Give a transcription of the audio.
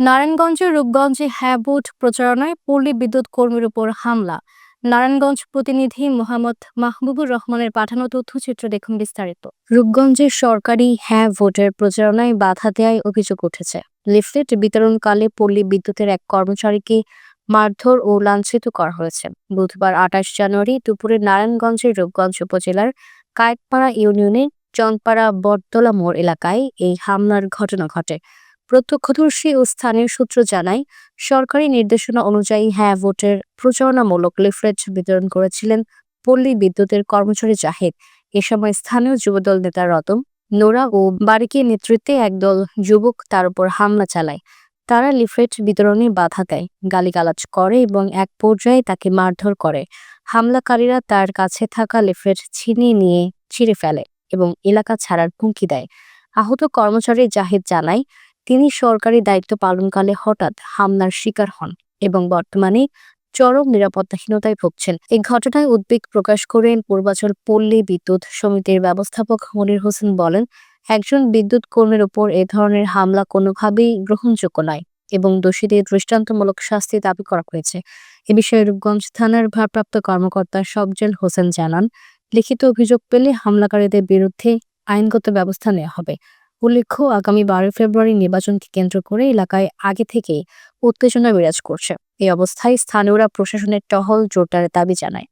নারায়ণগঞ্জের রূপগঞ্জে হ্যাবোট প্রচারণায় পল্লী বিদ্যুৎ কর্মীর উপর হামলা। নারায়ণগঞ্জ প্রতিনিধি মোহাম্মদ মাহবুবুর রহমানের পাঠানো তথ্যচিত্র দেখুন বিস্তারিত। রূপগঞ্জের সরকারি হ্যাঁ ভোটের প্রচারণায় বাধা দেওয়ায় অভিযোগ উঠেছে। লিফলেট বিতরণকালে পল্লী বিদ্যুতের এক কর্মচারীকে মারধর ও লাঞ্ছিত করা হয়েছে। বুধবার আঠাশ জানুয়ারি দুপুরে নারায়ণগঞ্জের রূপগঞ্জ উপজেলার কায়েতপাড়া ইউনিয়নের চনপাড়া বটতলা মোড় এলাকায় এই হামলার ঘটনা ঘটে। প্রত্যক্ষদর্শী ও স্থানীয় সূত্র জানায়, সরকারি নির্দেশনা অনুযায়ী হ্যাঁ ভোটের প্রচারণামূলক লিফলেট বিতরণ করেছিলেন পল্লী বিদ্যুতের কর্মচারী জাহেদ। এ সময় স্থানীয় যুবদল নেতা রতন নোরা ও বারিকের নেতৃত্বে একদল যুবক তার উপর হামলা চালায়। তারা লিফলেট বিতরণে বাধা দেয়, গালিগালাজ করে এবং এক পর্যায়ে তাকে মারধর করে। হামলাকারীরা তার কাছে থাকা লিফলেট ছিনিয়ে নিয়ে ছিঁড়ে ফেলে এবং এলাকা ছাড়ার হুমকি দেয়। আহত কর্মচারী জাহিদ জানায় তিনি সরকারি দায়িত্ব পালনকালে হঠাৎ হামলার শিকার হন এবং বর্তমানে চরম নিরাপত্তাহীনতায় ভুগছেন। এই ঘটনায় উদ্বেগ প্রকাশ করেন পূর্বাচল পল্লী বিদ্যুৎ সমিতির ব্যবস্থাপক মনির হোসেন বলেন, একজন বিদ্যুৎ কর্মীর উপর এ ধরনের হামলা কোনোভাবেই গ্রহণযোগ্য নয় এবং দোষীদের দৃষ্টান্তমূলক শাস্তি দাবি করা হয়েছে। এ বিষয়ে রূপগঞ্জ থানার ভারপ্রাপ্ত কর্মকর্তা সবজেল হোসেন জানান, লিখিত অভিযোগ পেলে হামলাকারীদের বিরুদ্ধে আইনগত ব্যবস্থা নেওয়া হবে। উল্লেখ্য, আগামী বারোই ফেব্রুয়ারি নির্বাচনকে কেন্দ্র করে এলাকায় আগে থেকেই উত্তেজনা বিরাজ করছে। এই অবস্থায় স্থানীয়রা প্রশাসনের টহল জোরদারের দাবি জানায়।